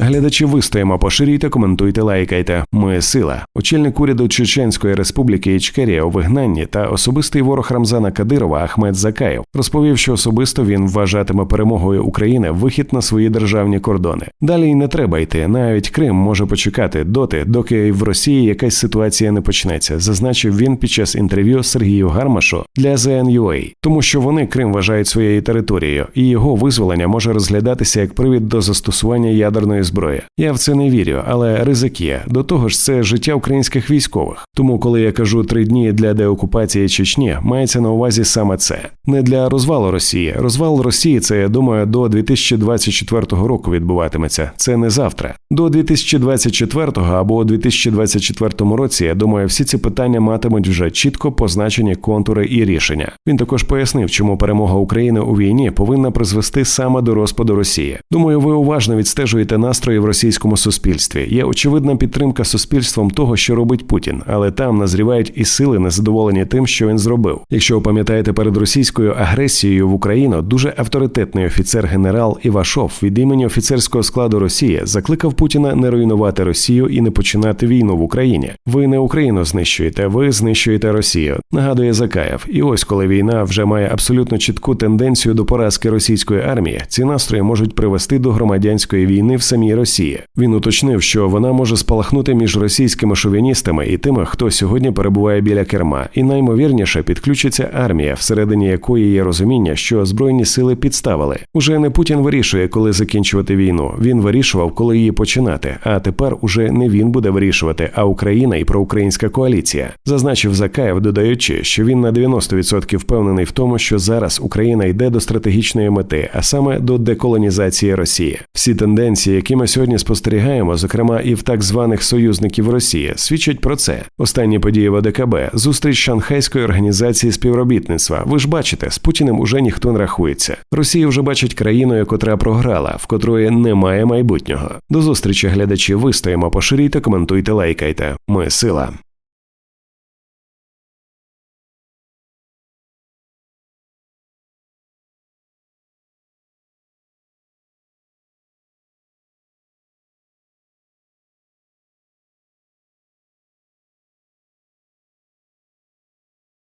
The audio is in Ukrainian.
Глядачі вистоїмо, поширюйте, коментуйте, лайкайте. Ми сила. Очільник уряду Чеченської республіки Ічкерія у вигнанні та особистий ворог Рамзана Кадирова Ахмед Закаєв розповів, що особисто він вважатиме перемогою України вихід на свої державні кордони. Далі й не треба йти. Навіть Крим може почекати доти, доки в Росії якась ситуація не почнеться, зазначив він під час інтерв'ю Сергію Гармашу для ZNUA. тому що вони Крим вважають своєю територією, і його визволення може розглядатися як привід до застосування ядерної зброї. Я в це не вірю, але ризик є. До того ж, це життя українських військових. Тому, коли я кажу три дні для деокупації Чечні, мається на увазі саме це. Не для розвалу Росії. Розвал Росії це я думаю до 2024 року відбуватиметься. Це не завтра. До 2024 або у 2024 році. Я думаю, всі ці питання матимуть вже чітко позначені контури і рішення. Він також пояснив, чому перемога України у війні повинна призвести саме до розпаду Росії. Думаю, ви уважно відстежуєте настрої в російському суспільстві. Є очевидна підтримка суспільством того, що робить Путін, але там назрівають і сили незадоволені тим, що він зробив. Якщо ви пам'ятаєте перед російською агресією в Україну, дуже авторитетний офіцер генерал Івашов від імені офіцерського складу Росії закликав Путіна не руйнувати Росію і не починати війну в Україні. Ви не Україну знищуєте, ви знищуєте Росію. Нагадує Закаєв. І ось коли війна вже має абсолютно чітку тенденцію до поразки російської армії, ці настрої можуть привести до громадянської війни в самій Росії. Він уточнив, що вона може спалахнути між російськими шовіністами і тими, хто сьогодні перебуває біля керма, і наймовірніше підключиться армія, всередині якої є розуміння, що збройні сили підставили. Уже не Путін вирішує, коли закінчувати війну. Він вирішував, коли її починати. А тепер уже не він буде вирішувати, а Україна і проукраїнська коаліція. Зазначив Закаєв, додаючи, що він на 90% впевнений в тому, що зараз Україна йде до стратегічної мети, а саме до деколонізації Росії. Всі тенденції, які ми сьогодні спостерігаємо, зокрема і в так званих союзників Росії, свідчать про це. Останні події в ОДКБ, зустріч Шанхайської організації співробітництва. Ви ж бачите, з Путіним уже ніхто не рахується. Росія вже бачить країною, котра програла, в котрої немає майбутнього. До зустрічі глядачі. Вистоїмо, поширюйте, коментуйте, лайкайте. Ми сила.